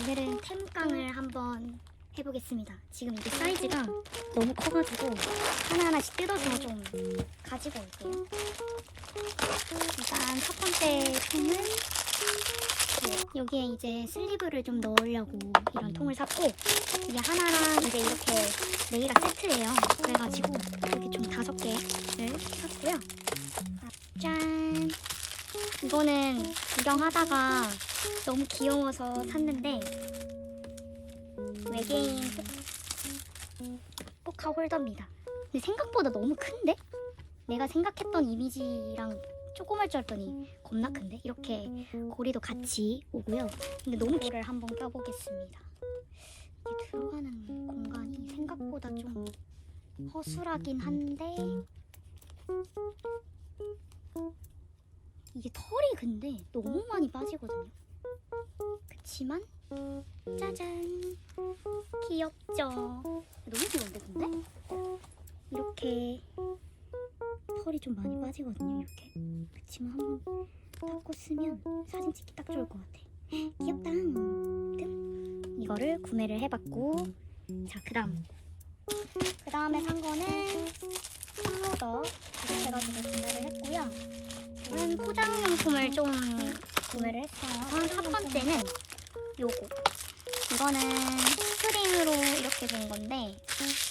오늘은 템깡을 한번 해보겠습니다. 지금 이게 사이즈가 너무 커가지고 하나하나씩 뜯어서 좀 가지고 올게요. 일단 첫 번째 통은 네, 여기에 이제 슬리브를 좀 넣으려고 이런 통을 샀고 이게 하나랑 이제 이렇게 네일아 세트예요. 그래가지고 이렇게 좀 다섯 개를 샀고요. 짠! 이거는 구경하다가 너무 귀여워서 샀는데 외계인 포카 홀더입니다. 근데 생각보다 너무 큰데? 내가 생각했던 이미지랑 조그말 줄 알았더니 겁나 큰데? 이렇게 고리도 같이 오고요. 근데 너무 길을 한번 껴보겠습니다. 이게 들어가는 공간이 생각보다 좀 허술하긴 한데 이게 털이 근데 너무 많이 빠지거든요. 그치만 짜잔. 귀엽죠? 너무 귀여운데 근데? 이렇게 털이 좀 많이 빠지거든요 이렇게. 그치만 한번 닦고 쓰면 사진 찍기 딱 좋을 것 같아. 귀엽다. 끔. 이거를 구매를 해봤고. 자 그 다음. 그 다음에 산 거는 sam로더 이렇게 해가지고 구매를 했고요. 저는 포장용품을 좀 구매를 했어요 첫 번째는 요거 이거는 스크린으로 이렇게 된 건데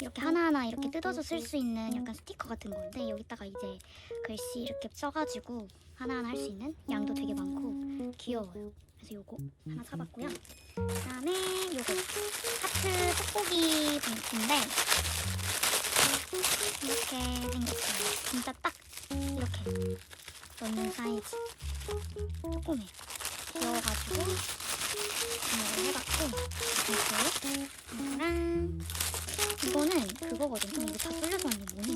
이렇게 하나하나 이렇게 뜯어서 쓸 수 있는 약간 스티커 같은 건데 여기다가 이제 글씨 이렇게 써가지고 하나하나 할 수 있는 양도 되게 많고 귀여워요. 그래서 요거 하나 사봤고요. 그다음에 요거 하트 뽁뽁이 봉투인데 이렇게 생겼어요. 진짜 딱 이렇게 넣는 사이즈 조그매요. 귀여워가지고 구매를 해봤고 이거 이거랑 이거는 그거거든요. 이거 다 뚫려서 완전 뭐니?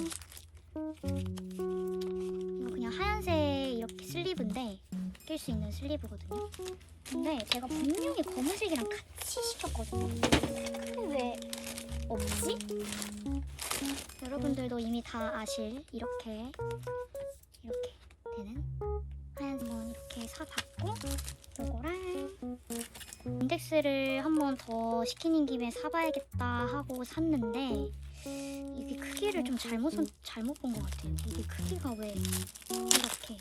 이거 그냥 하얀색 이렇게 슬리브인데 낄 수 있는 슬리브거든요. 근데 제가 분명히 검은색이랑 같이 시켰거든요. 근데 왜 없지? 여러분들도 이미 다 아실 이렇게 이렇게 인덱스를 한번 더 시키는 김에 사봐야겠다 하고 샀는데 이게 크기를 좀 잘못 선- 잘못 본 것 같아요. 이게 크기가 왜 이렇게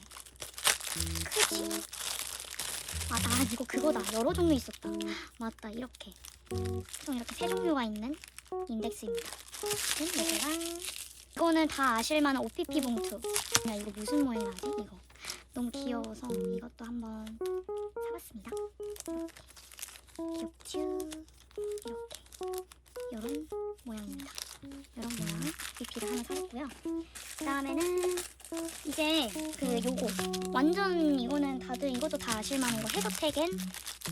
크지? 아, 나 이거 그거다. 여러 종류 있었다. 맞다, 이렇게. 총 이렇게 세 종류가 있는 인덱스입니다. 이거랑 이거는 다 아실만한 OPP 봉투. 야, 이거 무슨 모양이지? 이거. 너무 귀여워서 이것도 한번 사봤습니다. 귀엽 죠? 이렇게 이런 모양입니다. 이런 모양 BP를 하나 사봤고요. 그 다음에는 이제 그 요거 완전 이거는 다들 이것도 다 아실만한 거 헤더텍엔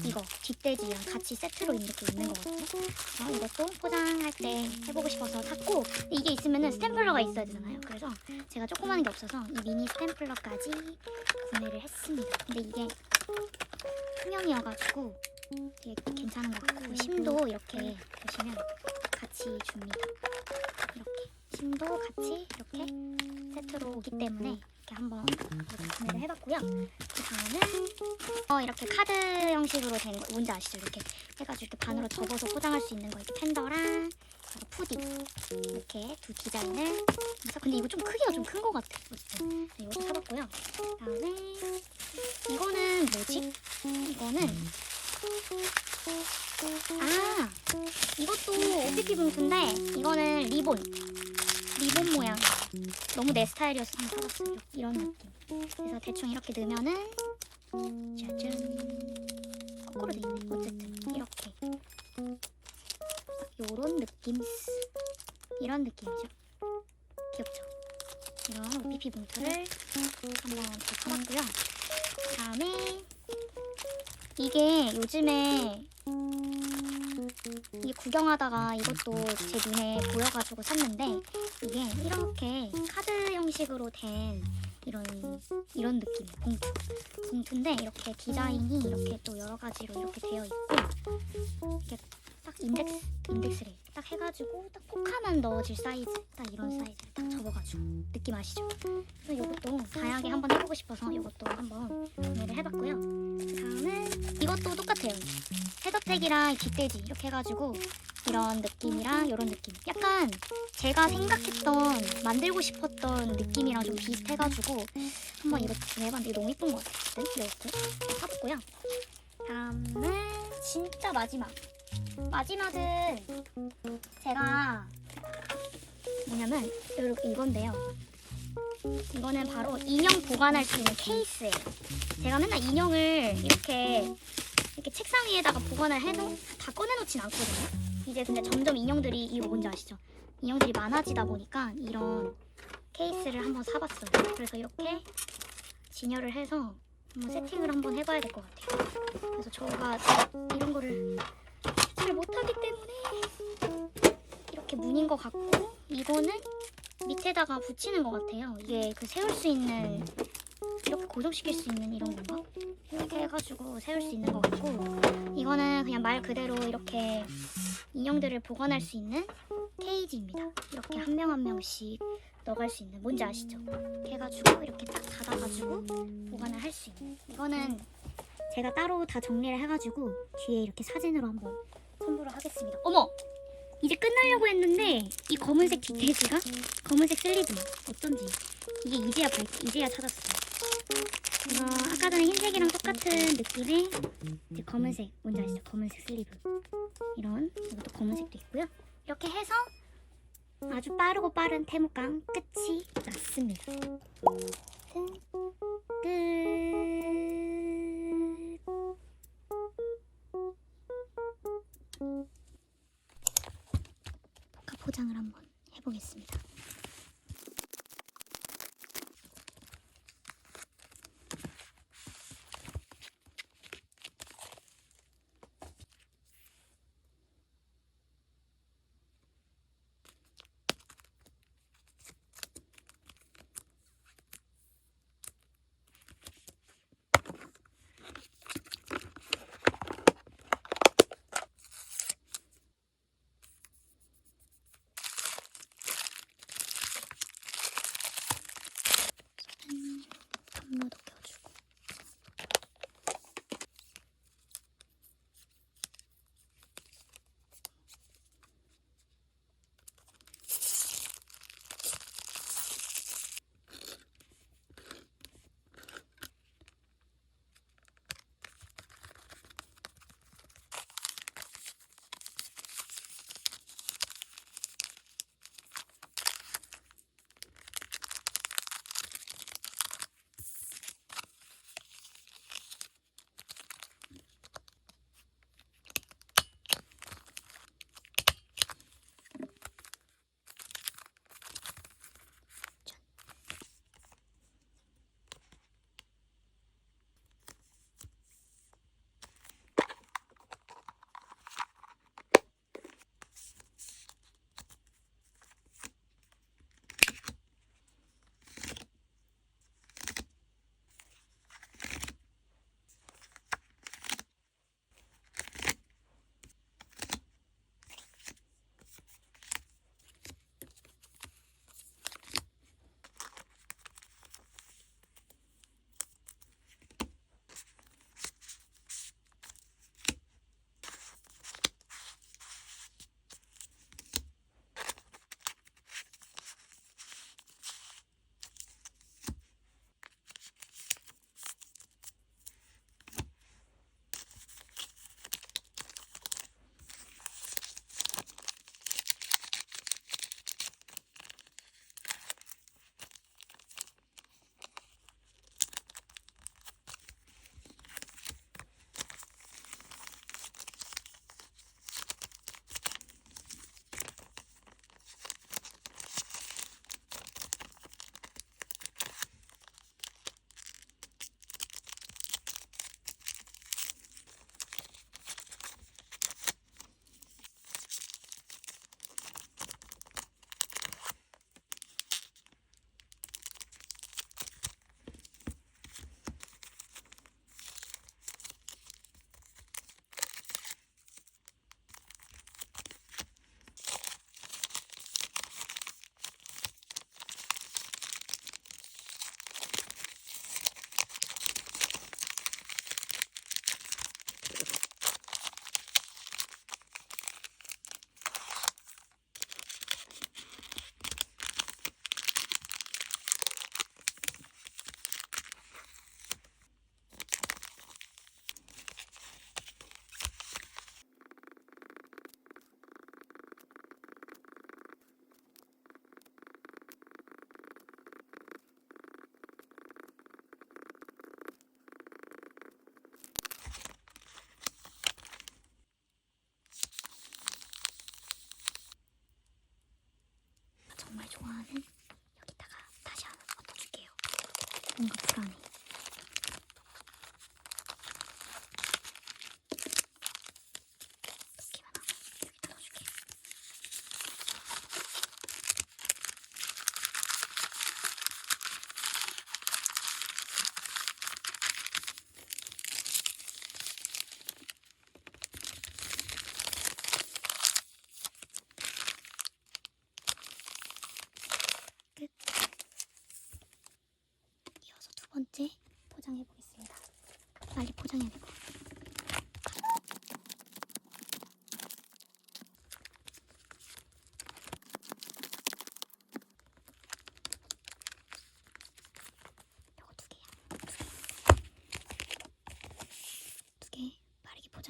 이거 뒷돼지랑 같이 세트로 이렇게 있는 거거든요. 그래서 이것도 포장할 때 해보고 싶어서 샀고 이게 있으면은 스탬플러가 있어야 되잖아요. 그래서 제가 조그마한 게 없어서 이 미니 스탬플러까지 구매를 했습니다. 근데 이게 투명이어가지고 되게 괜찮은 것 같고 심도 이렇게 보시면 같이 줍니다. 이렇게 심도 같이 이렇게 세트로 오기 때문에 이렇게 한번 이렇게 구매를 해봤고요. 그 다음은 어 이렇게 카드 형식으로 된 거 뭔지 아시죠? 이렇게 해가지고 이렇게 반으로 접어서 포장할 수 있는 거 이렇게 팬더랑 그리고 푸디 이렇게 두 디자인을 그래서 근데 이거 좀 크기가 좀 큰 것 같아. 어쨌든 네, 이것도 사봤고요. 그다음에 이거는 뭐지? 이거는 아 이것도 OPP 봉투인데 이거는 리본. 리본 모양. 너무 내 스타일이어서 한번 사봤어요. 이런 느낌. 그래서 대충 이렇게 넣으면은 짜잔 거꾸로 돼 있네. 어쨌든 이렇게. 요런 느낌. 이런 느낌이죠. 귀엽죠? 이런 OPP 봉투를 한번 더 사봤고요. 그 다음에 이게 요즘에 이게 구경하다가 이것도 제 눈에 보여가지고 샀는데 이게 이렇게 카드 형식으로 된 이런 이런 느낌 봉투. 봉투인데 이렇게 디자인이 이렇게 또 여러 가지로 이렇게 되어 있고 딱 인덱스 인덱스래 딱 해가지고 딱 포카만 넣어질 사이즈 딱 이런 사이즈를 딱 접어가지고 느낌 아시죠? 그래서 이것도 다양하게 한번 해보고 싶어서 이것도 한번 구매를 해봤고요. 다음은 이것도 똑같아요. 헤더텍이랑 깃돼지 이렇게 해가지고 이런 느낌이랑 이런 느낌. 약간 제가 생각했던 만들고 싶었던 느낌이랑 좀 비슷해가지고 한번 이것도 구매해봤는데 너무 예쁜 것 같아요. 이것도 사봤고요. 다음은 진짜 마지막. 마지막은 제가 뭐냐면 이렇게 이건데요. 이거는 바로 인형 보관할 수 있는 케이스예요. 제가 맨날 인형을 이렇게 이렇게 책상 위에다가 보관을 해도 다 꺼내놓진 않거든요. 이제 근데 점점 인형들이 이거 뭔지 아시죠? 인형들이 많아지다 보니까 이런 케이스를 한번 사봤어요. 그래서 이렇게 진열을 해서 한번 세팅을 한번 해봐야 될 것 같아요. 그래서 저가 이런 거를 잘 못하기 때문에 이렇게 문인 것 같고 이거는 밑에다가 붙이는 것 같아요. 이게 그 세울 수 있는 이렇게 고정시킬 수 있는 이런 건가? 이렇게 해가지고 세울 수 있는 것 같고 이거는 그냥 말 그대로 이렇게 인형들을 보관할 수 있는 케이지입니다. 이렇게 한 명 한 명씩 넣어갈 수 있는 뭔지 아시죠? 이렇게 해가지고 이렇게 딱 닫아가지고 보관을 할 수 있는 이거는 제가 따로 다 정리를 해가지고 뒤에 이렇게 사진으로 한번 선물을 하겠습니다. 어머! 이제 끝나려고 했는데 이 검은색 뒷돼지가 검은색 슬리브 어쩐지 이게 이제야 발 이제야 찾았어요. 이거 아까 전에 흰색이랑 똑같은 느낌의 이제 검은색 뭔지 아시죠? 검은색 슬리브 이런 이것도 검은색도 있고요. 이렇게 해서 아주 빠르고 빠른 태무강 끝이 났습니다. 끝. 포 포장을 한번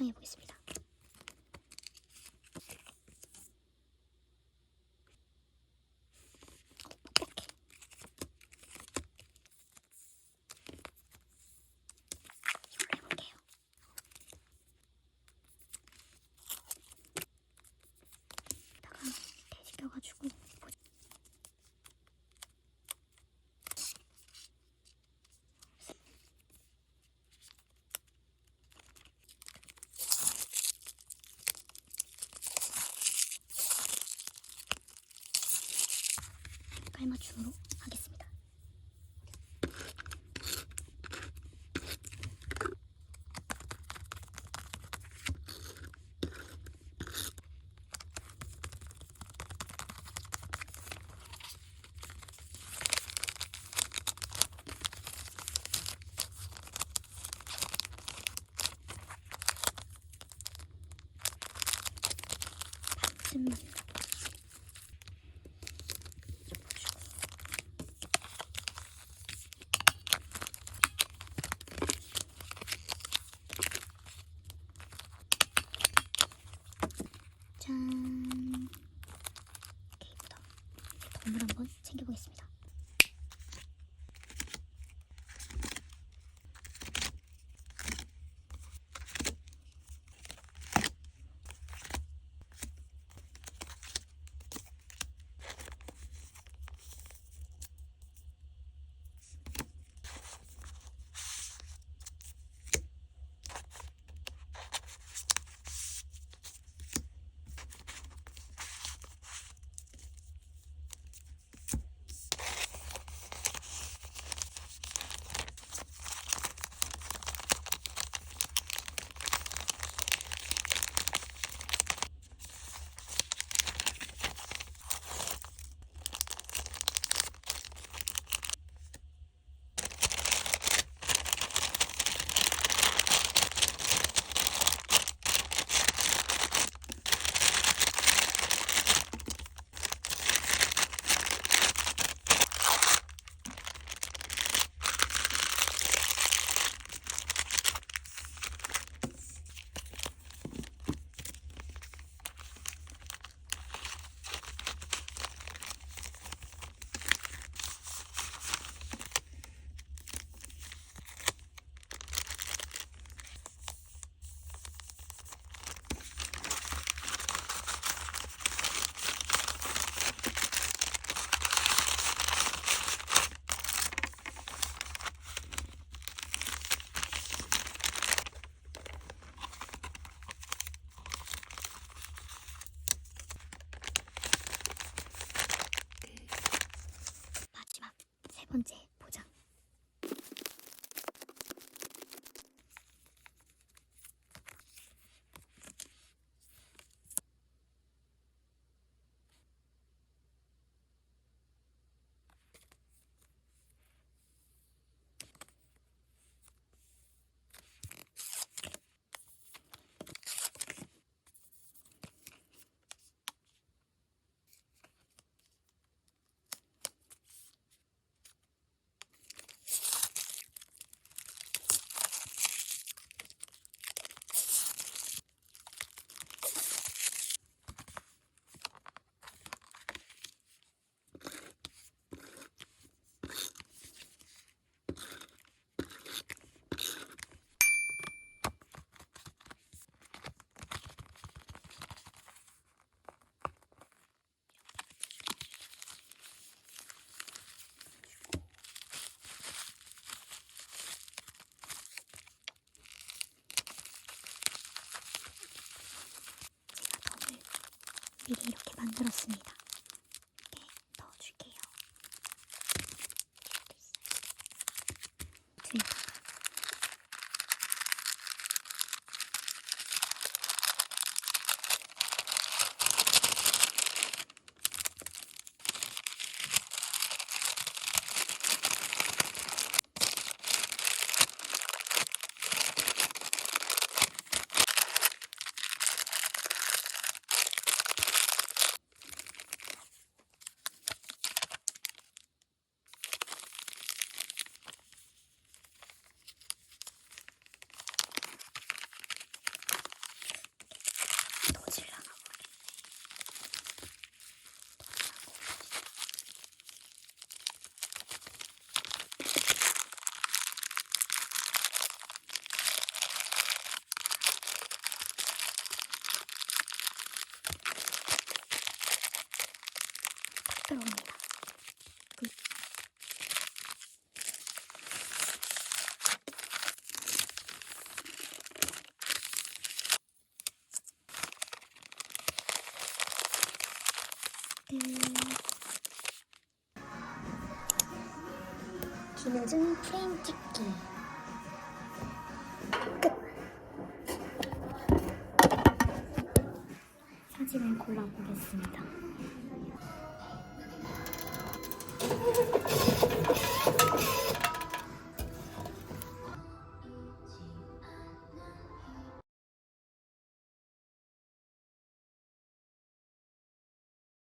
해보겠습니다. 買いまちそろ。 만들었습니다. 이렇게 넣어줄게요. 이렇게 있어요. 뒤에 넣어주려나 모르겠네. 들어옵니다. 굿. 끝. 김효준 프레임 찍기 끝. 사진을 골라보겠습니다.